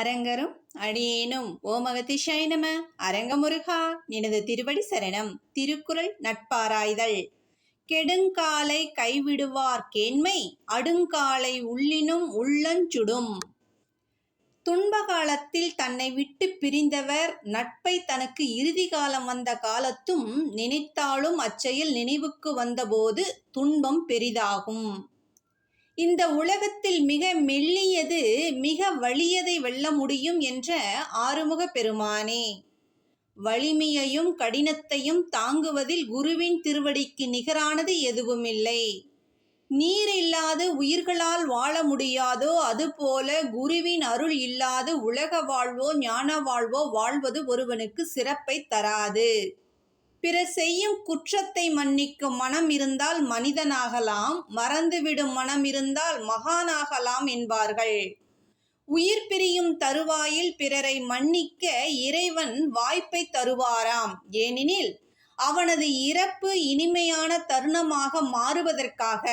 அரங்கரும் அடியேனும். ஓமகதிஷாய நம. அரங்கமுருகா நினது திருவடி சரணம். திருக்குறள் நட்பாராய்தல். கெடுங்காலை கைவிடுவார் கேண்மை அடுங்காலை உள்ளினும் உள்ளஞ்சுடும் துன்ப காலத்தில் தன்னை விட்டு பிரிந்தவர் நட்பை தனக்கு இறுதி காலம் வந்த காலத்தும் நினைத்தாலும் அச்செயல் நினைவுக்கு வந்தபோது துன்பம் பெரிதாகும். இந்த உலகத்தில் மிக மெல்லியது மிக வலியதை வெல்ல முடியும் என்ற ஆறுமுக பெருமானே. வலிமையையும் கடினத்தையும் தாங்குவதில் குருவின் திருவடிக்கு நிகரானது எதுவுமில்லை. நீர் இல்லாது உயிர்களால் வாழ முடியாதோ அதுபோல குருவின் அருள் இல்லாது உலக வாழ்வோ ஞான வாழ்வோ வாழ்வது ஒருவனுக்கு சிறப்பை தராது. பிறர் செய்யும் குற்றத்தை மன்னிக்கும் மனம் இருந்தால் மனிதனாகலாம் மறந்துவிடும் மனம் இருந்தால் மகானாகலாம் என்பார்கள். உயிர் பிரியும் தருவாயில் பிறரை மன்னிக்க இறைவன் வாய்ப்பை தருவாராம். ஏனெனில் அவனது இறப்பு இனிமையான தருணமாக மாறுவதற்காக.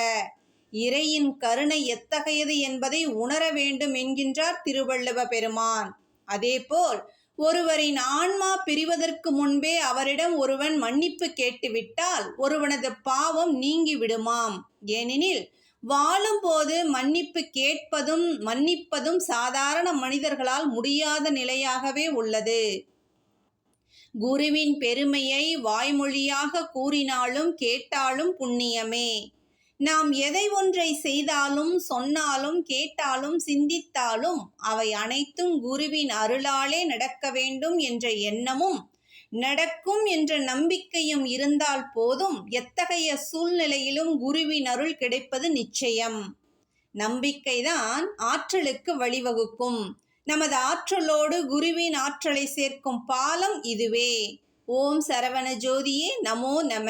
இறையின் கருணை எத்தகையது என்பதை உணர வேண்டும் என்கின்றார் திருவள்ளுவ பெருமான். அதேபோல் ஒருவரின் ஆன்மா பிரிவதற்கு முன்பே அவரிடம் ஒருவன் மன்னிப்பு கேட்டுவிட்டால் ஒருவனது பாவம் நீங்கி விடுமாம் ஏனெனில் வாழும்போது மன்னிப்பு கேட்பதும் மன்னிப்பதும் சாதாரண மனிதர்களால் முடியாத நிலையாகவே உள்ளது. குருவின் பெருமையை வாய்மொழியாக கூறினாலும் கேட்டாலும் புண்ணியமே. நாம் எதை ஒன்றை செய்தாலும் சொன்னாலும் கேட்டாலும் சிந்தித்தாலும் அவை அனைத்தும் குருவின் அருளாலே நடக்க வேண்டும் என்ற எண்ணமும் நடக்கும் என்ற நம்பிக்கையும் இருந்தால் போதும் எத்தகைய சூழ்நிலையிலும் குருவின் அருள் கிடைப்பது நிச்சயம். நம்பிக்கைதான் ஆற்றலுக்கு வழிவகுக்கும். நமது ஆற்றலோடு குருவின் ஆற்றலை சேர்க்கும் பாலம் இதுவே. ஓம் சரவண ஜோதியே நமோ நம.